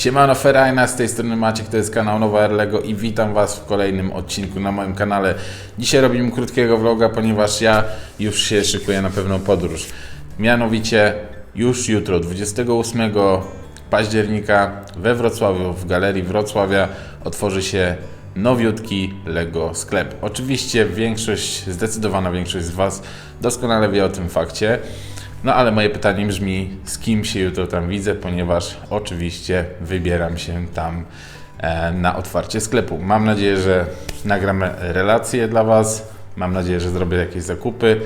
Siemano Ferajna, z tej strony Maciek, to jest kanał Nowa Air Lego i witam Was w kolejnym odcinku na moim kanale. Dzisiaj robimy krótkiego vloga, ponieważ ja już się szykuję na pewną podróż. Mianowicie już jutro, 28 października we Wrocławiu, w Galerii Wrocławia otworzy się nowiutki Lego sklep. Oczywiście większość, zdecydowana większość z Was doskonale wie o tym fakcie. No ale moje pytanie brzmi, z kim się jutro tam widzę, ponieważ oczywiście wybieram się tam e, na otwarcie sklepu. Mam nadzieję, że nagram relacje dla Was. Mam nadzieję, że zrobię jakieś zakupy.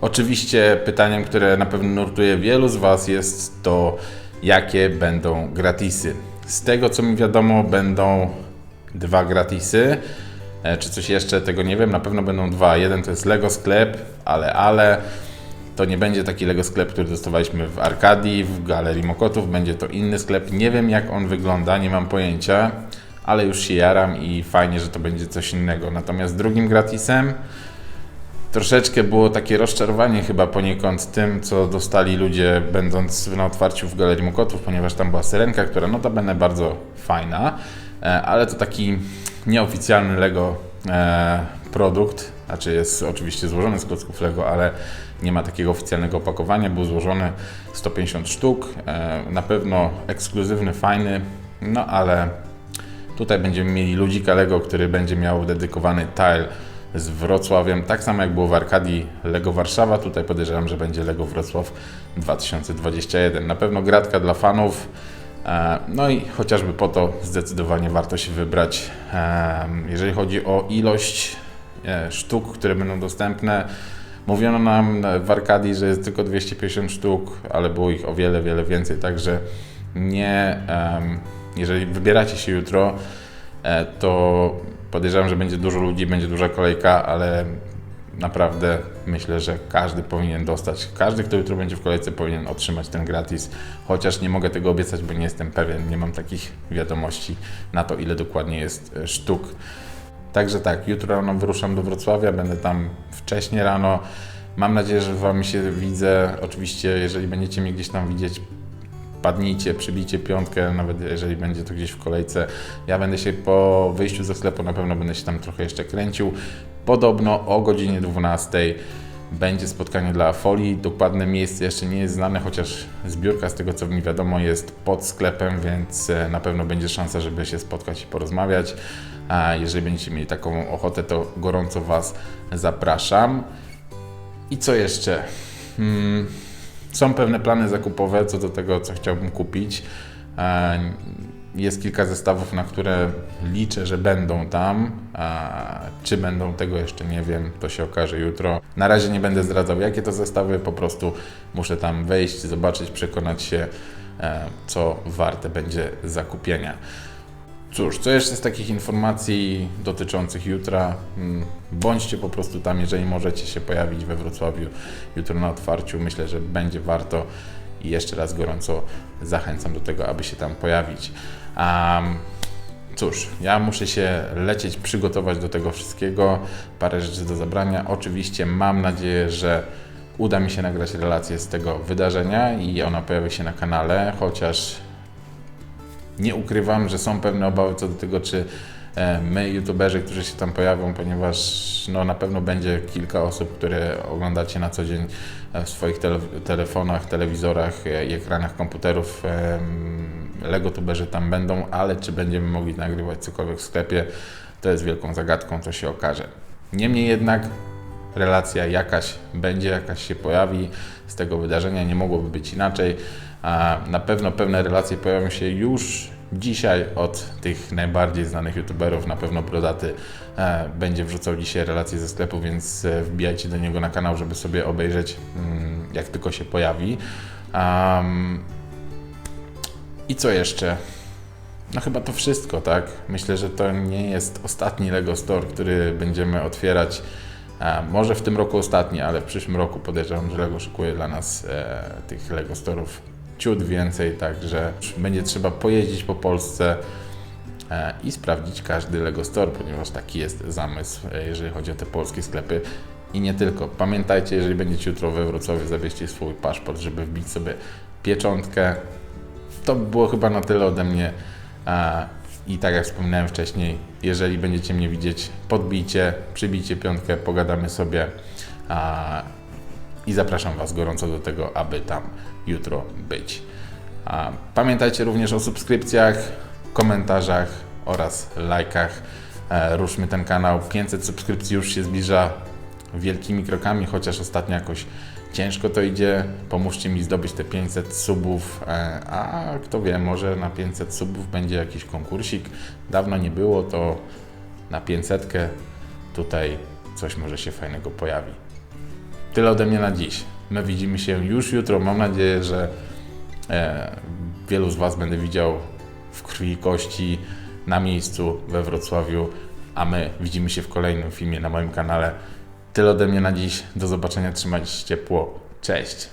Oczywiście pytaniem, które na pewno nurtuje wielu z Was jest to, jakie będą gratisy. Z tego co mi wiadomo, będą dwa gratisy. E, Czy coś jeszcze, tego nie wiem. Na pewno będą dwa. Jeden to jest Lego Sklep, ale, ale to nie będzie taki Lego sklep, który dostawaliśmy w Arkadii, w Galerii Mokotów. Będzie to inny sklep. Nie wiem jak on wygląda, nie mam pojęcia, ale już się jaram i fajnie, że to będzie coś innego. Natomiast drugim gratisem troszeczkę było takie rozczarowanie chyba poniekąd tym, co dostali ludzie będąc na otwarciu w Galerii Mokotów, ponieważ tam była syrenka, która notabene bardzo fajna, e, ale to taki nieoficjalny Lego e, produkt, znaczy jest oczywiście złożony z klocków Lego, ale nie ma takiego oficjalnego opakowania, był złożony 150 sztuk, e, na pewno ekskluzywny, fajny, no ale Tutaj będziemy mieli ludzika Lego, który będzie miał dedykowany tile z Wrocławiem. Tak samo jak było w Arkadii Lego Warszawa, tutaj podejrzewam, że będzie Lego Wrocław 2021. Na pewno gratka dla fanów. E, No i chociażby po to zdecydowanie warto się wybrać. E, Jeżeli chodzi o ilość sztuk, które będą dostępne, mówiono nam w Arkadii, że jest tylko 250 sztuk, ale było ich o wiele, wiele więcej, także nie, jeżeli wybieracie się jutro, e, to podejrzewam, że będzie dużo ludzi, będzie duża kolejka, ale naprawdę myślę, że każdy powinien dostać, każdy, kto jutro będzie w kolejce, powinien otrzymać ten gratis, chociaż nie mogę tego obiecać, bo nie jestem pewien, nie mam takich wiadomości na to, ile dokładnie jest e, sztuk. Także tak, jutro rano wyruszam do Wrocławia, będę tam wcześnie rano. Mam nadzieję, że Wam się widzę. Oczywiście, jeżeli będziecie mnie gdzieś tam widzieć, padnijcie, przybijcie piątkę, nawet jeżeli będzie to gdzieś w kolejce. Ja będę się po wyjściu ze sklepu, na pewno będę się tam trochę jeszcze kręcił. Podobno o godzinie 12 będzie spotkanie dla folii. Dokładne miejsce jeszcze nie jest znane, chociaż zbiórka z tego co mi wiadomo jest pod sklepem, więc e, na pewno będzie szansa, żeby się spotkać i porozmawiać. A jeżeli będziecie mieli taką ochotę, to gorąco Was zapraszam. I co jeszcze? Hmm, są pewne plany zakupowe co do tego, co chciałbym kupić. Jest kilka zestawów, na które liczę, że będą tam. A Czy będą tego jeszcze nie wiem, to się okaże jutro. Na razie nie będę zdradzał, jakie to zestawy, po prostu muszę tam wejść, zobaczyć, przekonać się, e, co warte będzie zakupienia. Cóż, co jeszcze z takich informacji dotyczących jutra? Mm, Bądźcie po prostu tam, jeżeli możecie się pojawić we Wrocławiu jutro na otwarciu. Myślę, że będzie warto i jeszcze raz gorąco zachęcam do tego, aby się tam pojawić. Um, Cóż, ja muszę się lecieć, przygotować do tego wszystkiego. Parę rzeczy do zabrania. Oczywiście mam nadzieję, że uda mi się nagrać relację z tego wydarzenia i ona pojawi się na kanale, chociaż nie ukrywam, że są pewne obawy co do tego, czy my, youtuberzy, którzy się tam pojawią, ponieważ no, na pewno będzie kilka osób, które oglądacie na co dzień e, w swoich tele telefonach, telewizorach e, i ekranach komputerów. Legotuberzy tam będą, ale czy będziemy mogli nagrywać cokolwiek w sklepie, to jest wielką zagadką, to się okaże. Niemniej jednak relacja jakaś będzie, jakaś się pojawi z tego wydarzenia, nie mogłoby być inaczej. Na pewno pewne relacje pojawią się już dzisiaj od tych najbardziej znanych youtuberów. Na pewno Brodaty e, będzie wrzucał dzisiaj relacje ze sklepu, więc e, wbijajcie do niego na kanał, żeby sobie obejrzeć, mm, jak tylko się pojawi. Am, I co jeszcze? No chyba to wszystko, tak? Myślę, że to nie jest ostatni Lego Store, który będziemy otwierać. E, może w tym roku ostatni, ale w przyszłym roku podejrzewam, że Lego szykuje dla nas e, tych Lego Storów ciut więcej, także będzie trzeba pojeździć po Polsce e, i sprawdzić każdy Lego Store, ponieważ taki jest zamysł, e, jeżeli chodzi o te polskie sklepy. I nie tylko. Pamiętajcie, jeżeli będziecie jutro we Wrocławiu, zawieźcie swój paszport, żeby wbić sobie pieczątkę to by było chyba na tyle ode mnie. A, I tak jak wspominałem wcześniej, jeżeli będziecie mnie widzieć, podbijcie, przybijcie piątkę, pogadamy sobie. I zapraszam Was gorąco do tego, aby tam jutro być. Pamiętajcie również o subskrypcjach, komentarzach oraz lajkach. E, ruszmy ten kanał. 500 subskrypcji już się zbliża wielkimi krokami, chociaż ostatnio jakoś ciężko to idzie. Pomóżcie mi zdobyć te 500 subów, e, a kto wie, może na 500 subów będzie jakiś konkursik. Dawno nie było, to na 500 tutaj coś może się fajnego pojawi. Tyle ode mnie na dziś. My widzimy się już jutro. Mam nadzieję, że e, wielu z Was będę widział w krwi i kości na miejscu we Wrocławiu, a my widzimy się w kolejnym filmie na moim kanale. Tyle ode mnie na dziś. Do zobaczenia. Trzymajcie się ciepło. Cześć.